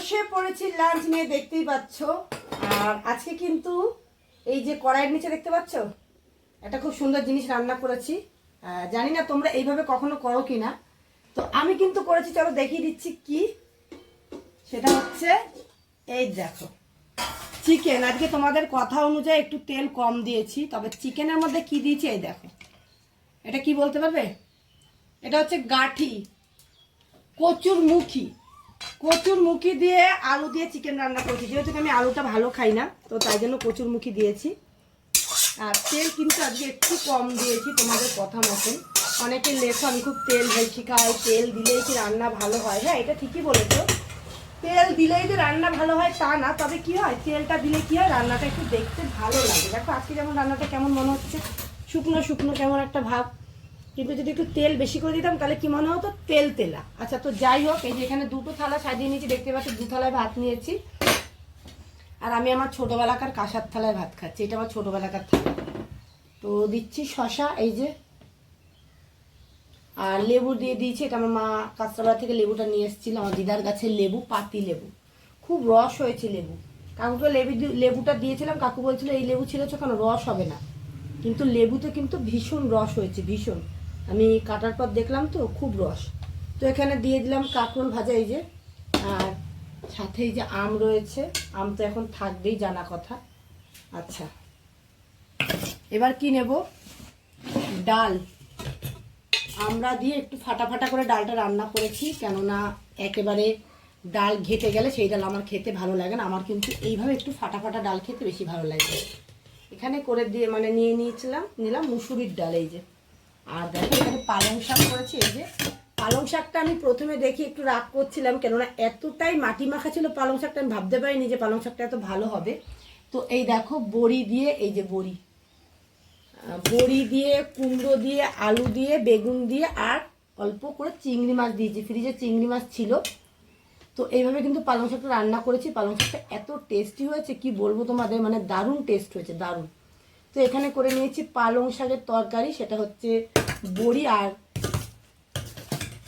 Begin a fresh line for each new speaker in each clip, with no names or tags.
বসে পড়েছি লাঞ্চ নিয়ে দেখতেই পাচ্ছ। আর আজকে কিন্তু এই যে কড়াইয়ের নিচে দেখতে পাচ্ছ? একটা খুব সুন্দর জিনিস রান্না করেছি। জানি না তোমরা এইভাবে কখনো করো কি না তো আমি কিন্তু করেছি, চলো দেখিয়ে দিচ্ছি কি। সেটা হচ্ছে, এই দেখো চিকেন আজকে তোমাদের কথা অনুযায়ী একটু তেল কম দিয়েছি, তবে চিকেনের মধ্যে কি দিয়েছি, এই দেখো। এটা কি বলতে পারবে? এটা হচ্ছে গাঠি কচুর মুখী কচুর মুখি দিয়ে আলু দিয়ে চিকেন রান্না করেছি। যেহেতু আমি আলুটা ভালো খাই না, তো তাই জন্য কচুর মুখি দিয়েছি। আর তেল কিন্তু আজকে একটু কম দিয়েছি তোমাদের কথা মতন। অনেকে লেখো, আমি খুব তেল বেশি খাই, তেল দিলেই কি রান্না ভালো হয়? হ্যাঁ এটা ঠিকই বলেছ। তেল দিলেই যে রান্না ভালো হয় তা না, তবে কি হয়, তেলটা দিলে কি হয়, রান্নাটা একটু দেখতে ভালো লাগে। দেখো, আজকে যেমন রান্নাটা কেমন মনে হচ্ছে? শুকনো শুকনো কেমন একটা ভাব। কিন্তু যদি একটু তেল বেশি করে দিতাম, তাহলে কি মনে হতো? তেল তেলা। আচ্ছা তো যাই হোক, এই যে এখানে দুটো থালা সাজিয়ে নিয়েছি, দেখতে পাচ্ছি, দু থালায় ভাত নিয়েছি। আর আমি আমার ছোটোবেলাকার কাঁসার থালায় ভাত খাচ্ছি, এটা আমার ছোটোবেলাকার থালা। তো দিচ্ছি শশা এই যে। আর লেবু দিয়ে দিয়েছি, এটা আমার মা কাঁচরাপাড়া থেকে লেবুটা নিয়ে এসেছিল, আমার দিদার গাছের লেবু, পাতি লেবু। খুব রস হয়েছে লেবু। কাকুকে লেবু লেবুটা দিয়েছিলাম, কাকু বলছিল, এই লেবু ছিলেছ কেন? রস হবে না। কিন্তু লেবুতে কিন্তু ভীষণ রস হয়েছে, ভীষণ। আমি কাটার পর দেখলাম তো খুব রস। তো এখানে দিয়ে দিলাম কাঁকরোল ভাজা এই যে। আর সাথে যে আম রয়েছে, আম তো এখন থাকবেই জানা কথা। আচ্ছা এবার কি নেব? ডাল। আমরা দিয়ে একটু ফাটা ফাটা করে ডালটা রান্না করেছি, কেননা একেবারে ডাল ঘেটে গেলে সেই ডাল আমার খেতে ভালো লাগে না। আমার কিন্তু এইভাবে একটু ফাটা ফাটা ডাল খেতে বেশি ভালো লাগে। এখানে করে দিয়ে মানে নিয়ে নিয়েছিলাম, নিলাম মুসুরির ডাল এই যে। আর দেখো এখানে পালং শাক করেছি, এই যে পালং শাকটা আমি প্রথমে দেখি একটু রাগ করছিলাম, কেননা এতটাই মাটি মাখা ছিল পালং শাকটা, আমি ভাবতে পারিনি যে পালং শাকটা এত ভালো হবে। তো এই দেখো বড়ি দিয়ে, এই যে বড়ি বড়ি দিয়ে, কুমড়ো দিয়ে, আলু দিয়ে, বেগুন দিয়ে, আর অল্প করে চিংড়ি মাছ দিয়েছি। ফ্রিজে চিংড়ি মাছ ছিল। তো এইভাবে কিন্তু পালং শাকটা রান্না করেছি। পালং শাকটা এত টেস্টি হয়েছে, কি বলব তোমাদের মানে দারুণ টেস্ট হয়েছে, দারুণ। তো এখানে করে নিয়েছি পালং শাকের তরকারি, সেটা হচ্ছে বড়ি আর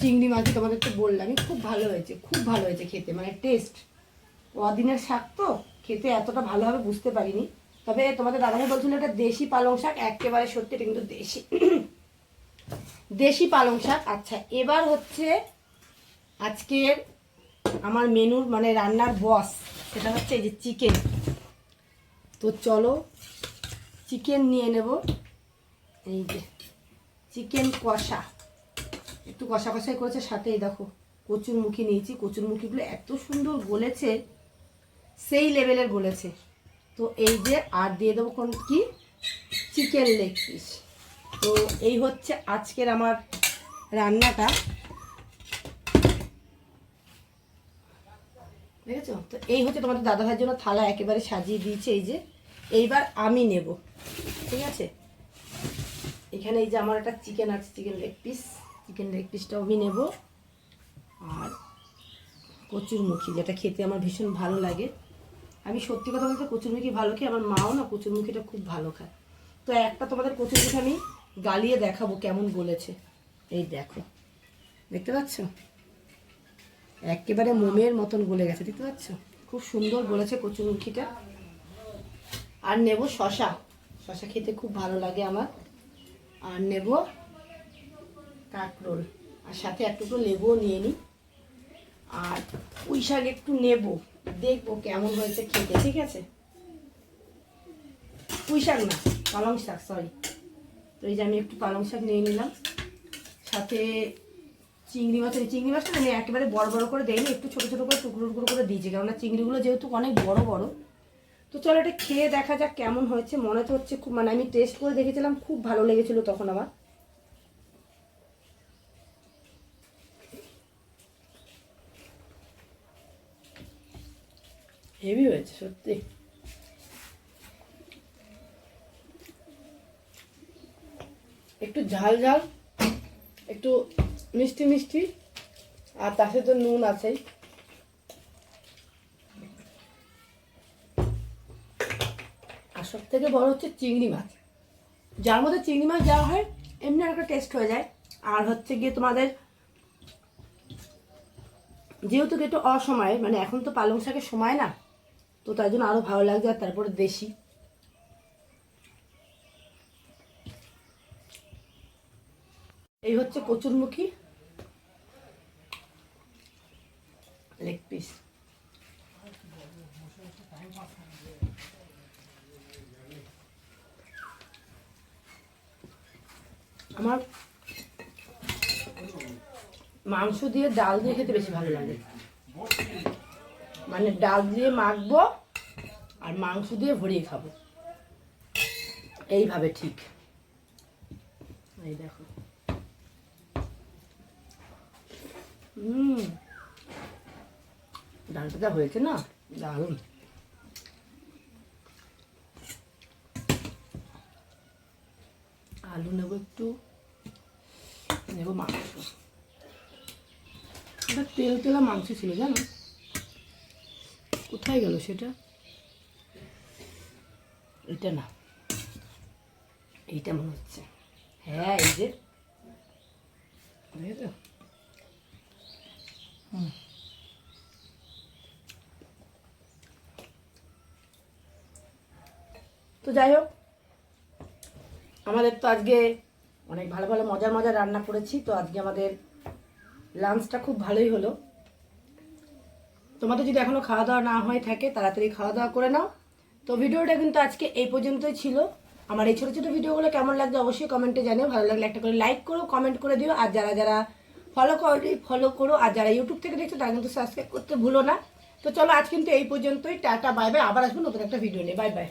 চিংড়ি মাছ, তোমাদের তো বললামই খুব ভালো হয়েছে, খুব ভালো হয়েছে খেতে মানে টেস্ট অদিনের শাক তো, খেতে এতটা ভালোভাবে বুঝতে পারিনি। তবে তোমাদের দাদাভাই বলছিল এটা দেশি পালং শাক, একেবারে সত্যি এটা কিন্তু দেশি। দেশি পালং শাক আচ্ছা এবার হচ্ছে আজকের আমার মেনুর মানে রান্নার বস সেটা হচ্ছে এই যে চিকেন তো চলো চিকেন নিয়ে নেব। এই যে চিকেন কষা। একটু কষা কষাই করেছে, সাথে এই দেখো কচুর মুখি নিয়েছি। কচুর মুখিগুলো এত সুন্দর গলেছে, সেই লেভেলের গলেছে। তো এই যে, আর দিয়ে দেবো কোন কি? চিকেন লেগ পিস তো এই হচ্ছে আজকের আমার রান্নাটা। দেখেছ? তো এই হচ্ছে তোমাদের দাদাভাইয়ের জন্য থালা একেবারে সাজিয়ে দিয়েছে, এই যে। এইবার আমি নেব। ঠিক আছে? এখানে এই যে আমার একটা চিকেন আছে, chicken leg piece chicken leg পিসটাও আমি নেব। আর কচুরমুখী, যেটা খেতে আমার ভীষণ ভালো লাগে। আমি সত্যি কথা বলতে কচুরমুখী ভালো খাই আমার মাও না কচুরমুখীটা খুব ভালো খায়। তো একটা তোমাদের কচুরমুখী আমি গালিয়ে দেখাবো কেমন গলেছে। এই দেখো। দেখতে পাচ্ছ? একেবারে মোমের মতন গলে গেছে, দেখতে পাচ্ছ? খুব সুন্দর গলেছে কচুরমুখীটা। আর নেব শশা। শশা খেতে খুব ভালো লাগে আমার। আর নেব কাঁকরোল। আর সাথে একটু লেবুও নিয়ে নিই। আর পুঁই শাক একটু নেব। দেখব কেমন হয়েছে খেতে, ঠিক আছে? পুঁই শাক না, পালং শাক সরি তো এই যে আমি একটু পালং শাক নিয়ে নিলাম। সাথে চিংড়ি মাছের চিংড়ি মাছটা আমি একেবারে বড় বড় করে দেয়নি একটু ছোট ছোট করে, টুকরো টুকরো করে দিয়েছি। কেননা চিংড়িগুলো যেহেতু অনেক বড় বড় তো চলো এটা খেয়ে দেখা যাক কেমন হয়েছে। মনে তো হচ্ছে খুব মানে আমি টেস্ট করে দেখেছিলাম, খুব ভালো লেগেছিল তখন আমার। হেভি হয়েছে, সত্যি। একটু ঝাল ঝাল, একটু মিষ্টি মিষ্টি, আর তার সাথে তো নুন আছেই। থেকে বড় হচ্ছে চিংড়ি মাছ। যার মধ্যে চিংড়ি মাছ দেওয়া হয়, এমনি একটা টেস্ট হয়ে যায়। আর হচ্ছে গিয়ে তোমাদের যেহেতু একটু অসময়ে মানে এখন তো পালং শাকের সময় না, তো তাই জন্য আরও ভালো লাগছে আর তারপরে দেশি। এই হচ্ছে কচুরমুখী লেগ পিস আমার মাংস দিয়ে ডাল দিয়ে খেতে বেশি ভালো লাগে। মানে ডাল দিয়ে মাখবো আর মাংস দিয়ে ভরিয়ে খাব। এইভাবে ঠিক। এই দেখো। হুম। ডালটা হয়েছে না? দারুণ। আলু নেব একটু। নেব মাংস। এটা তেল তেলা মাংস ছিল, জানো? কোথায় গেল সেটা? এটা না। এইটা মনে হচ্ছে। হ্যাঁ এই যে? হুম। তো যাই হোক আমাদের তো আজকে অনেক ভালো ভালো মজার মজার রান্না করেছি, তো আজকে আমাদের লাঞ্চটা খুব ভালোই হলো। তোমাদের যদি এখনও খাওয়া দাওয়া না হয়ে থাকে, তাড়াতাড়ি খাওয়া দাওয়া করে নাও। তো ভিডিওটা কিন্তু আজকে এই পর্যন্তই ছিল। আমার এই ছোটো ছোটো ভিডিওগুলো কেমন লাগছে অবশ্যই কমেন্টে জানিও। ভালো লাগলে একটা করে লাইক করো কমেন্ট করে দিও। আর যারা যারা ফলো করো ফলো করো। আর যারা ইউটিউব থেকে দেখছ, তারা কিন্তু সাবস্ক্রাইব করতে ভুলো না। তো চলো আজ কিন্তু এই পর্যন্তই। টাটা বাই বাই আবার আসব নতুন একটা ভিডিও নিয়ে। Bye bye